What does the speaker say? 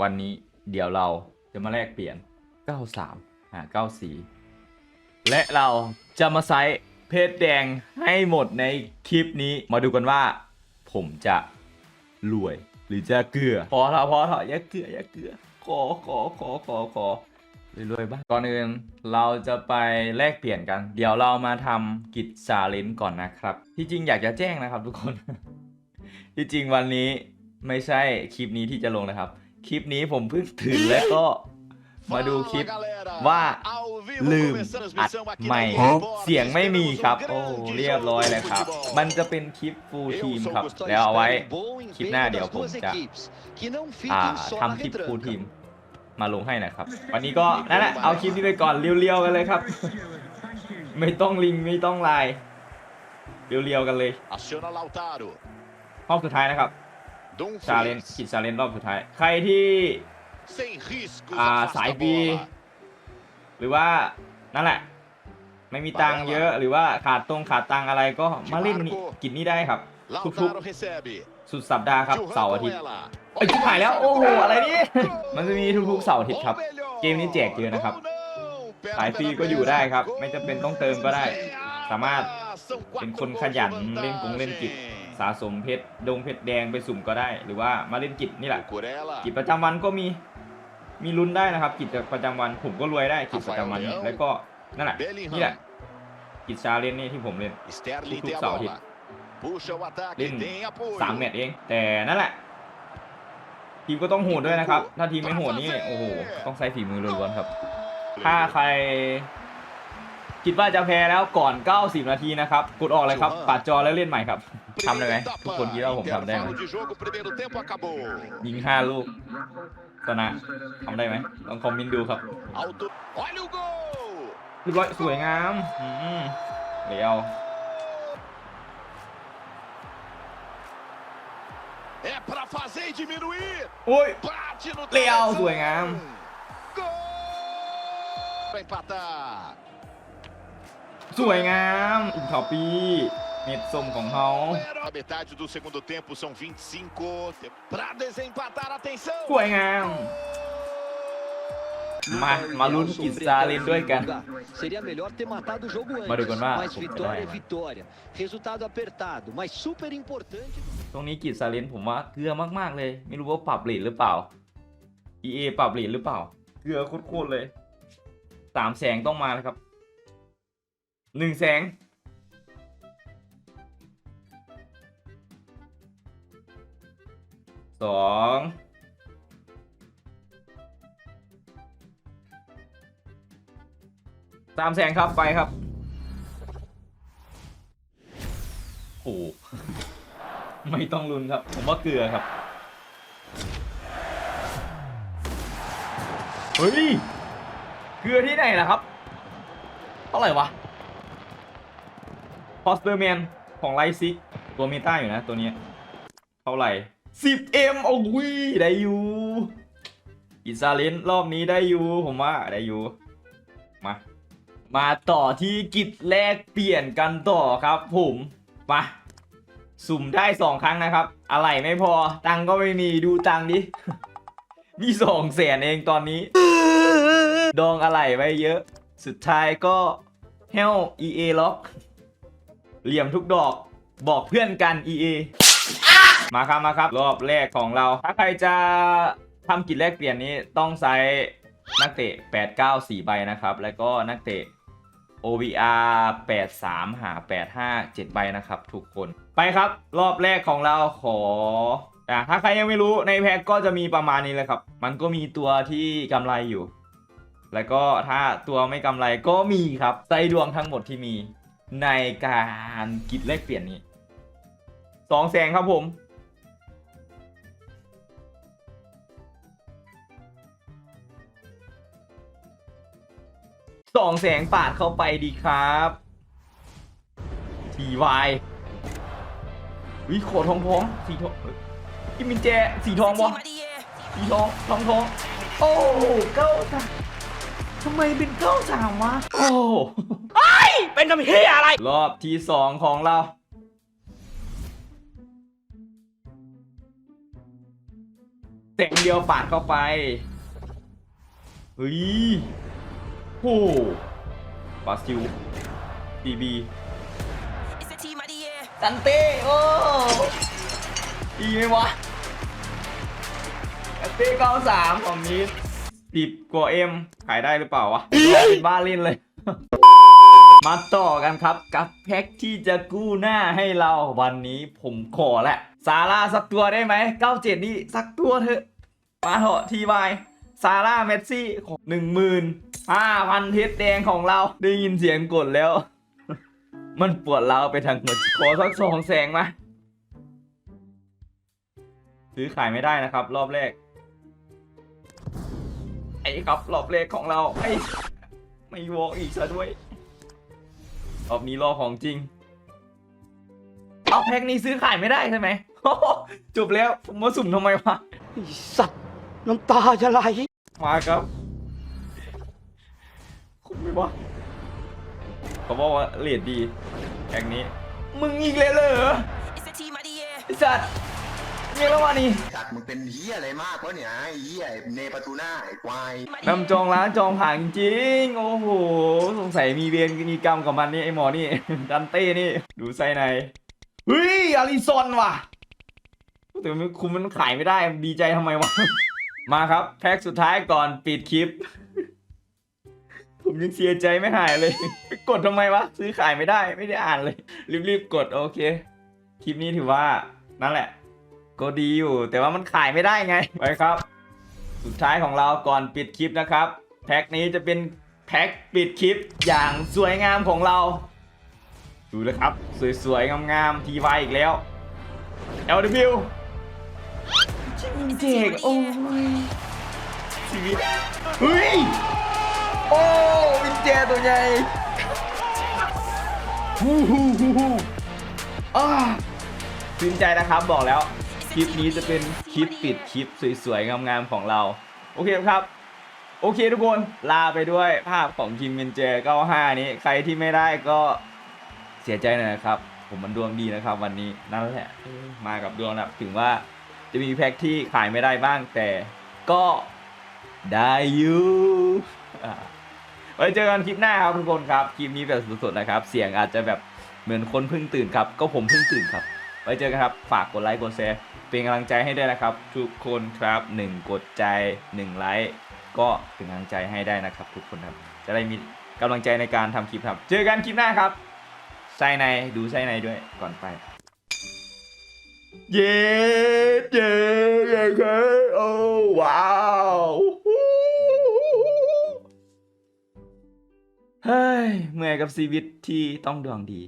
วันนี้เดี๋ยวเราจะมาแลกเปลี่ยน 93หา94 และเราจะมาไซส์เพชรแดงให้หมดในคลิปนี้ มาดูกันว่า ผมจะรวยหรือจะเกลือ พอเถอะพอเถอะอย่าเกลืออย่าเกลือ ขอขอขอขอขอรวยๆบ้างก่อนอื่นเราจะไปแลกเปลี่ยนกัน เดี๋ยวเรามาทำกิจชาเลนจ์ก่อนนะครับ ที่จริงอยากจะแจ้งนะครับทุกคน ที่จริงวันนี้ไม่ใช่คลิปนี้ที่จะลงนะครับ คลิปนี้ผมเพิ่งตื่นแล้วก็มาดูคลิปว่าลืมอัดใหม่เสียงไม่มีครับ โอ้เรียบร้อยเลยครับ มันจะเป็นคลิปฟูลทีมครับ แล้วเอาไว้คลิปหน้าเดี๋ยวผมจะอ่าทำคลิปฟูลทีมมาลงให้นะครับ วันนี้ก็นั่นแหละเอาคลิปนี้ไปก่อนเรียวๆกันเลยครับ ไม่ต้องลิงก์ไม่ต้องไลน์เรียวๆกันเลย Aciona Lautaro. รอบสุดท้ายนะครับ ชาเลน Dumfries. กิจชาเลนรอบสุดท้าย ใครที่ Sem riscos. อ่า afasta สาย a บี bola. หรือว่านั่นแหละ ไม่มีตังค์เยอะหรือว่าขาดตรงขาดตังค์อะไรก็มาเล่นนี่กิจนี้ได้ครับ ทุก Lautaro recebe. ๆสุดสัปดาห์ครับ Churran เสาร์อา com ทิตย์ ela. ไอ้ยชิบหายแล้ว โอ้โห อะไรนี่ มันจะมีทุกๆเสาร์อาทิต Ou ย์ครับ melhor, เกมนี้แจกเยอะนะครับ ou não. Pela สายฟรี pela ก็อยู่ pela. ได้ครับ Gol ไม่จำเป็นต้องเติมก็ได้ สามารถ São เป็น quatro คน gols ขยัน de เล่นกงเล่นกิจ vantagem. สะสมเพชรดงเพชรแดงไปสุ่มก็ได้ หรือว่ามาเล่นกิจนี่แหละ Curela. กิจประจำวันก็มีมีลุ้นได้นะครับ กิจประจำวันผมก็รวยได้กิจประจำวันนี้แล้วก็นั่นแหละนี่แหละ Bellingham. กิจชาเลนจ์นี่ที่ผมเล่น Sterling Tudo tem a salvo. bola. Puxa o ataque. Lin- Tem apoio. สามแมตช์เอง แต่นั่นแหละ ทีมก็ต้องโหดด้วยนะครับ ถ้าทีมไม่โหดนี่โอ้โหต้องใช้ฝีมือล้วนๆครับ ถ้าใคร คิดว่าจะแพ้แล้วก่อน 90 นาทีนะครับ กดออกเลยครับ ปัดจอแล้วเล่นใหม่ครับทำได้ไหมทุกคนคิดว่าผมทำได้ไหม Intervalo de jogo, primeiro tempo acabou. ยิง 5 ลูกชนะทำได้ไหมลองคอมเมนต์ดูครับ Alto. Olha o gol! เรียบร้อยสวยงามอืมเดี๋ยว É pra fazer e diminuir. โอ้ย Bate no เลี้ยว travessão. สวยงาม Gol! Pra empatar. สวยงามอีกขอปีเม็ดส้มของเขา A metade do segundo tempo são 25. Pra desempatar, atenção! สวยงาม มา มาลุ้นกิจซาเลนด้วยกัน Seria melhor ter matado o jogo antes. Mario Gonçalves, mas pô, vitória é vai, vitória. Resultado apertado, mas super importante. ตรงนี้กิจซาเลนผมว่าเกลือมาก ๆ เลย ไม่รู้ว่าปรับเลทหรือเปล่า EA ปรับเลทหรือเปล่า เกลือโคตรๆเลยสามแสงต้องมาเลยครับ หนึ่งแสง สองสามแสงครับไปครับโอ้ไม่ต้องลุ้นครับ ผมว่าเกลือครับ เฮ้ย เกลือที่ไหนล่ะครับเท่าไหร่วะ พอสเตอร์แมนของไลซิก ตัวเมตาอยู่นะตัวนี้ เท่าไหร่ 10M โอ้ยได้อยู่อิซาเลนรอบนี้ได้อยู่ ผมว่าได้อยู่ มา มาต่อที่กิจแลกเปลี่ยนกันต่อครับผมมาสุ่มได้สองครั้งนะครับ อะไรไม่พอ ตังก็ไม่มีดูตังดิ มีสองแสนเองตอนนี้ ดองอะไรไว้เยอะ สุดท้ายก็เฮล EA ล็อก เหลี่ยมทุกดอก บอกเพื่อนกัน EA มาครับมาครับ รอบแรกของเรา ถ้าใครจะทำกิจแลกเปลี่ยนนี้ต้องใช้นักเตะ 8 9 4 ใบนะครับ แล้วก็นักเตะ OVR 83 หา 85 7 ใบนะครับ ทุกคน ไปครับ รอบแรกของเราขออะถ้าใครยังไม่รู้ในแพ็กก็จะมีประมาณนี้เลยครับ มันก็มีตัวที่กำไรอยู่ แล้วก็ถ้าตัวไม่กำไรก็มีครับไส้ดวงทั้งหมดที่มี ในการกิจแลกเปลี่ยนนี้สองแสงครับผม สองแสงปาดเข้าไปดีครับทีวายวิโขทองทองสีทองกิมมินแจสีทองวะสีทองทองทอง โอ้เก้าสามทำไมเป็นเก้าสามวะ โอ้ เป็นทำเฮียอะไร รอบที่สองของเราสแสงเดียวปาดเข้าไป เฮ้ยโอ้บราซิลดีบี It's a team of the year. ซันเต้โอ้ดีไหมวะซันเต้เก้าสามของนี้สิบกว่าเอ็มขายได้หรือเปล่าวะเป็นบ้าเล่นเลย มาต่อกันครับ กับแพ็กที่จะกู้หน้าให้เราวันนี้ผมขอแหละซาร่าสักตัวได้ไหม97นี่สักตัวเถอะ มาเถอะทีวายซาร่าเมสซี่ของหนึ่งหมื่นห้าพันเพชรแดงของเราได้ยินเสียงกดแล้ว มันปวดเราไปทางหัวขอสักสองแสงมาซื้อขายไม่ได้นะครับ รอบแรก ไอ้ครับรอบแรกของเราไอ้ไม่วอกอีกซะด้วย รอบนี้รอของจริง เอาแพ็คนี้ซื้อขายไม่ได้ใช่ไหมจบแล้วผมมาสุ่มทำไมวะ ไอ้สัตว์ น้ำตาจะไหล มาครับ คุณไม่ว่าเขาบอกว่าเลดดีแข่งนี้ มึงอีกเลยเหรอ It's a team of the year. ไอ้สัตว์ เงี้ยแล้ววะนี่สัตว์มึงเป็นเฮียอะไรมากวะเนี่ยไอ้เฮียไอ้เนปาตูน่าไอ้ควายนำจองร้านจองผ่านจริง โอ้โห สงสัยมีเวรมีกรรมกับมันนี่ไอหมอนี่ ดันเต้นี่ ดูไส้ในเฮ้ยอาริซอนว่ะแต่มันคุมมันขายไม่ได้ดีใจทำไมวะ มาครับ แพ็คสุดท้ายก่อนปิดคลิป ผมยังเสียใจไม่หายเลย ไปกดทำไมวะ ซื้อขายไม่ได้ไม่ได้อ่านเลย รีบๆกดโอเค คลิปนี้ถือว่านั่นแหละ ก็ดีอยู่ แต่ว่ามันขายไม่ได้ไงไปครับ สุดท้ายของเราก่อนปิดคลิปนะครับ แพ็คนี้จะเป็นแพ็คปิดคลิปอย่างสวยงามของเรา ดูนะครับ สวยๆงามๆทีวอีกแล้ว LW ชิงเจกโอ้ยชีวิตเฮ้ยโอ้วินเจตัวใหญ่ฮู้ฮู้ฮู้ฮู้อ่าชื่นใจนะครับบอกแล้ว คลิปนี้จะเป็นคลิปปิดคลิปสวยๆ งามๆ ของเรา โอเคครับ โอเคทุกคนลาไปด้วยภาพของทีมเมนเจ95 นี้ ใครที่ไม่ได้ก็เสียใจหน่อยนะครับ ผมมันดวงดีนะครับ วันนี้นั่นแหละมากับดวงนะถึงว่าจะมีแพ็คที่ขายไม่ได้บ้างแต่ก็ได้อยู่ไว้เจอกันคลิปหน้าครับทุกคนครับ คลิปนี้แบบสดๆนะครับ เสียงอาจจะแบบเหมือนคนเพิ่งตื่นครับ ก็ผมเพิ่งตื่นครับ ไว้เจอกันครับ ฝากกดไลค์กดแชร์เป็นกำลังใจให้ด้วยนะครับ ทุกคนครับ 1 กดใจ 1 ไลค์ก็เป็นกำลังใจให้ได้นะครับ ทุกคนครับจะได้มีกำลังใจในการทำคลิปครับ เจอกันคลิปหน้าครับไส้ในดูไส้ในด้วยก่อนไป เย้เย้เย้เย้โอ้ว้าวเฮ้ยเมื่อยกับชีวิตที่ต้องดวงดี